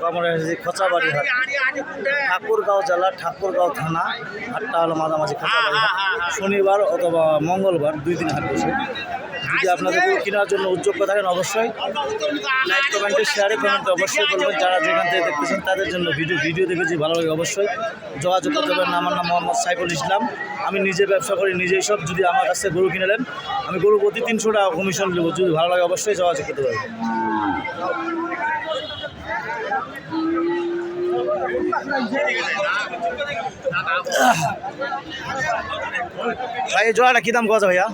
এসেছি খোঁচাবাড়ি হাট। ঠাকুরগাঁও জেলা ঠাকুরগাঁও থানা হাটটা হলো মাঝামাঝি খোঁচাবাড়ি হাট। শনিবার অথবা মঙ্গলবার দুই দিন হাট বসে। যদি আপনাদের গরু কেনার জন্য উদ্যোগ্য থাকেন অবশ্যই লাইক কমেন্টে শেয়ারে কমেন্টে অবশ্যই বলবেন যারা যেখান থেকে দেখতেছেন তাদের জন্য ভিডিও ভিডিও দেখে যদি ভালো লাগে অবশ্যই যোগাযোগ করতে পারেন। আমার নাম মোহাম্মদ সাইফুল ইসলাম। আমি নিজে ব্যবসা করি নিজেই সব। যদি আমার কাছে গরু কিনে নেন আমি গরু প্রতি তিনশো টাকা কমিশন দেবো যদি ভালো লাগে অবশ্যই যোগাযোগ করতে পারবেন। ভাই, এই জোড়াটা কী দাম কথা ভাইয়া?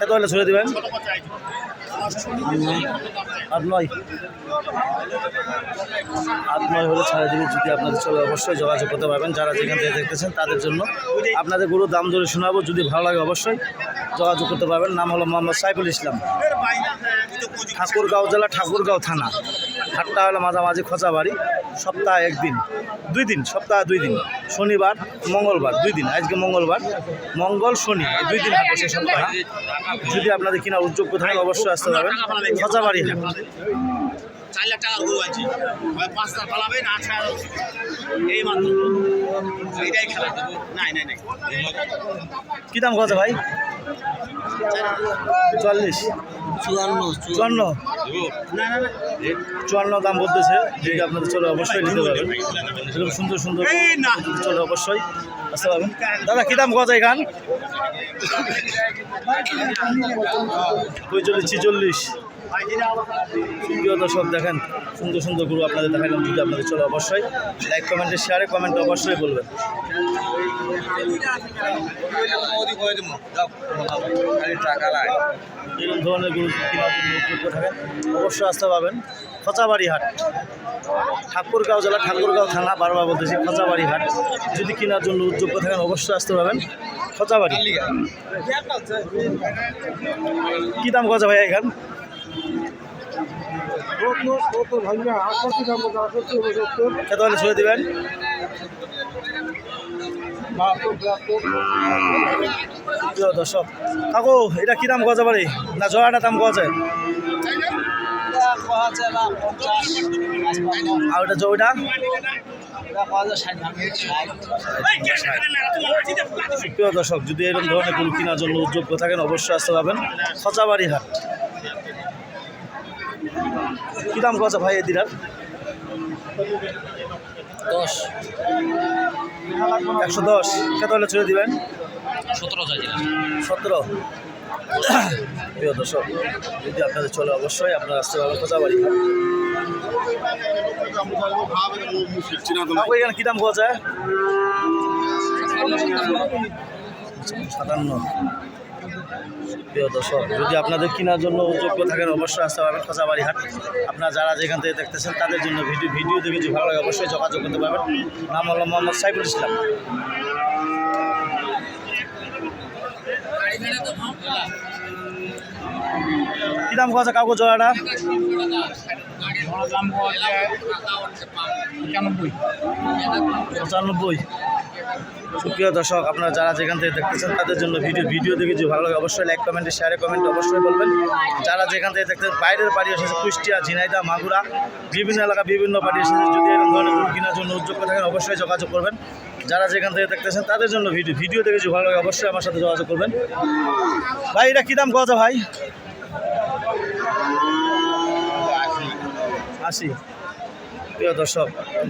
কত হলে ছুড়ে দেবেন? আট নয়। আট নয় হলে ছাড়ে দিলে যদি আপনাদের চলে, অবশ্যই যোগাযোগ করতে পারবেন। যারা যেখান থেকে দেখতেছেন তাদের জন্য আপনাদের গরুর দাম ধরে শোনাবো। যদি ভালো লাগে অবশ্যই যোগাযোগ করতে পারবেন। নাম হলো মোহাম্মদ সাইফুল ইসলাম। ঠাকুরগাঁও জেলা ঠাকুরগাঁও থানা। হাটটা হলো মাঝামাঝি খোঁচাবাড়ি সপ্তাহে একদিন দুই দিন সপ্তাহে দুই দিন শনিবার মঙ্গলবার দুই দিন আজকে মঙ্গলবার মঙ্গল শনি এই দুই দিন বসে সপ্তাহে। যদি আপনাদের কিনা উদ্যোগ্য থাকেন অবশ্যই আসতে পারবেন খোঁচাবাড়ি হাট। চার লাখ টাকার গরু আছে। হয় পাঁচটা ফালাবে না আট এই মাত্র। এইটাই খেলা। নাই নাই নাই। কী দাম কত ভাই? চুয়াল্লিশ। চুয়ান্ন চুয়ান্ন। চুয়ান্ন দাম বলতেছে। যদি আপনাদের চলে অবশ্যই নিতে পারবেন। এরকম সুন্দর সুন্দর চলে অবশ্যই। আসতে পারবেন। দাদা কী দাম কথা এখান পঁয়চল্লিশ ছিচল্লিশ। প্রিয় দর্শক, দেখেন, সুন্দর সুন্দর গুরু আপনাদের দেখালাম, যদি আপনাদের চলে অবশ্যই লাইক কমেন্টে শেয়ারে কমেন্ট অবশ্যই বলবেন। এরকম ধরনের গরু থাকেন অবশ্যই আসতে পাবেন খচাবাড়ি হাট ঠাকুরগাঁও জেলা, ঠাকুরগাঁও থানা, বারবার বলতেছি খচাবাড়ি হাট যদি কেনার জন্য উদ্যোগ থাকেন, অবশ্যই আসতে পাবেন, খচাবাড়ি। কী দাম কথা ভাই এখান? কত দর্শক কাকু, এটা কী দাম কথা পারি না জয়াটা দাম কথা যায় আর ওটা জয়টা দর্শক, যদি এরকম ধরনের গরু কেনার জন্য উদ্যোগ থাকেন, অবশ্যই আসতে পারবেন। খচাবাড়ি হাট কী দাম কথা ভাই এই দশ। একশো দশ। কত হলে ছেড়ে দিবেন? সতেরো সতেরো। প্রিয় দর্শক যদি আপনাদের চলে অবশ্যই আপনারা আসতে পারবেন খোঁজাবাড়ি কাকু এখানে কী দাম পাওয়া যায় সাতান্ন। প্রিয় দর্শক যদি আপনাদের কেনার জন্য যোগ্য থাকেন অবশ্যই আসতে পারবেন খোঁজাবাড়ি হাট আপনারা যারা যেখান থেকে দেখতেছেন তাদের জন্য ভিডিও ভিডিও দেখে যদি ভালো লাগে অবশ্যই যোগাযোগ করতে পারবেন। নাম হলো মোহাম্মদ সাইফুল ইসলাম। কী দাম যায় কাকু জোড়াটা? পঁচানব্বই। সুপ্রিয় দর্শক, আপনারা যারা যেখান থেকে দেখতেছেন তাদের জন্য ভিডিও ভিডিও দেখে যদি ভালো লাগে, অবশ্যই লাইক কমেন্টে শেয়ারে কমেন্টে অবশ্যই বলবেন। যারা যেখান থেকে দেখতেন বাইরের বাড়ি এসেছে, কুষ্টিয়া ঝিনাইদা মাগুরা, বিভিন্ন এলাকা, বিভিন্ন বাড়ি এসেছে, যদি এরকম ধরনের গরু কেনার জন্য উদ্যোগ থাকেন, অবশ্যই যোগাযোগ করবেন। যারা যেখান থেকে দেখতেছেন তাদের জন্য ভিডিও ভিডিও দেখে যদি ভালো লাগে, অবশ্যই আমার সাথে যোগাযোগ করবেন। ভাই, এটা কী দাম কথা ভাই? আশি। প্রিয় দর্শক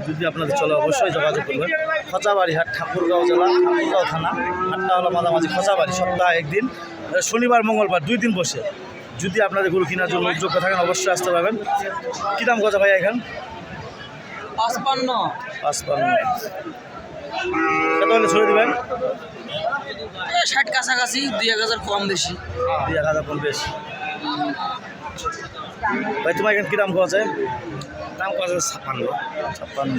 যদি আপনাদের চলে অবশ্যই যোগাযোগ করবেন। খচাবাড়ি হাট ঠাকুরগাঁও জেলা ঠাকুরগাঁও থানা। হাটটা হলো মাঝামাঝি খচাবাড়ি সপ্তাহে একদিন শনিবার মঙ্গলবার দুই দিন বসে। যদি আপনাদের গরু কেনার জন্য যোগ্য থাকেন অবশ্যই আসতে পারবেন। কী দাম কথা ভাই এখান? পাঁচপান্ন। পাঁচপান্ন। কত হলে ছড়ে দেবেন? ষাট কাছাকাছি দুই এক হাজার কম বেশি। দুই এক হাজার পঞ্চাশ ভাই, তোমার এখানে কী দাম কথা দাম কত ছাপ্পান্ন। ছাপ্পান্ন।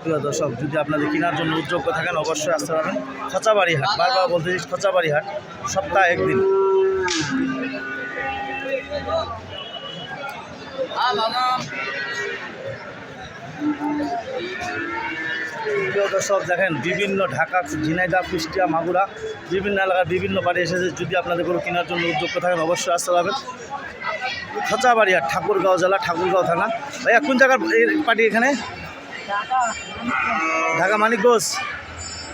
প্রিয় দর্শক, যদি আপনাদের কেনার জন্য উদ্যোগ থাকেন, অবশ্যই আসতে পারবেন। খচাবাড়ি হাট বারবার বলতে চাই খচাবাড়ি হাট সপ্তাহে একদিন। প্রিয় দর্শক দেখেন, বিভিন্ন ঢাকা ঝিনাইদা কুষ্টিয়া, মাগুরা, বিভিন্ন এলাকার বিভিন্ন বাড়ি এসেছে। যদি আপনাদের কোনো কেনার জন্য উদ্যোগ থাকেন, অবশ্যই আসতে পারবেন। খচাবাড়িয়া ঠাকুরগাঁও জেলা, ঠাকুরগাঁও থানা। ভাইয়া, কোন জায়গার পার্টি এখানে? ঢাকা মানিকগঞ্জ।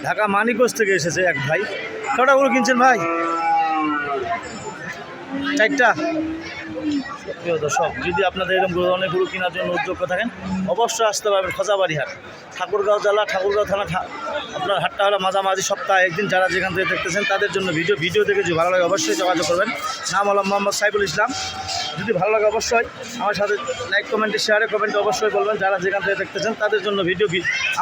ঢাকা মানিকগঞ্জ থেকে এসেছে এক ভাই। কটা কিনছেন ভাই? চারটা। প্রিয় দর্শক, যদি আপনাদের এরকম অনেক গরু কেনার জন্য উদ্যোগ থাকেন, অবশ্যই আসতে পারবেন খোঁজাবাড়ি হাট ঠাকুরগাঁও জেলা, ঠাকুরগাঁও থানা আপনার হাটটা হলো মাঝামাঝি সপ্তাহে একদিন যারা যেখান থেকে দেখতেছেন তাদের জন্য ভিডিও ভিডিও দেখে যদি ভালো লাগে অবশ্যই যোগাযোগ করবেন। নাম হলো মোহাম্মদ সাইফুল ইসলাম। যদি ভালো লাগে অবশ্যই আমার সাথে লাইক, কমেন্টে শেয়ারে কমেন্টে অবশ্যই বলবেন। যারা যেখান থেকে দেখতেছেন তাদের জন্য ভিডিও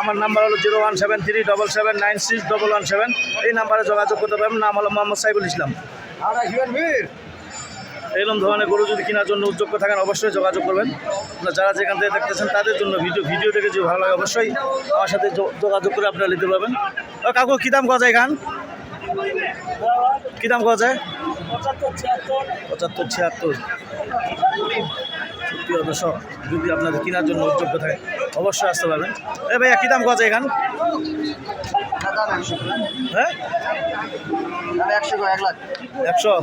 আমার নাম্বার হলো zero one seven three double seven nine six double one seven. এই নাম্বারে যোগাযোগ করতে পারবেন। নাম হলো মোহাম্মদ সাইফুল ইসলাম। এরকম ধরনের গরু যদি কেনার জন্য উদ্যোগ থাকেন, অবশ্যই যোগাযোগ করবেন। যারা যেখান থেকে দেখতেছেন, তাদের জন্য ভিডিও ভিডিও দেখে যদি ভালো লাগে, অবশ্যই আমার সাথে যোগাযোগ করে আপনারা নিতে পারবেন। কাকু, কী দাম করা যায় গান? কী দাম করা যায়? পঁচাত্তর, ছিয়াত্তর। প্রিয় দর্শক যদি আপনাদের কেনার জন্য উদ্যোগ থাকে অবশ্যই আসতে পারবেন। এ ভাইয়া কী দাম কাজ এখান? হ্যাঁ? একশো এক লাখ। একশো?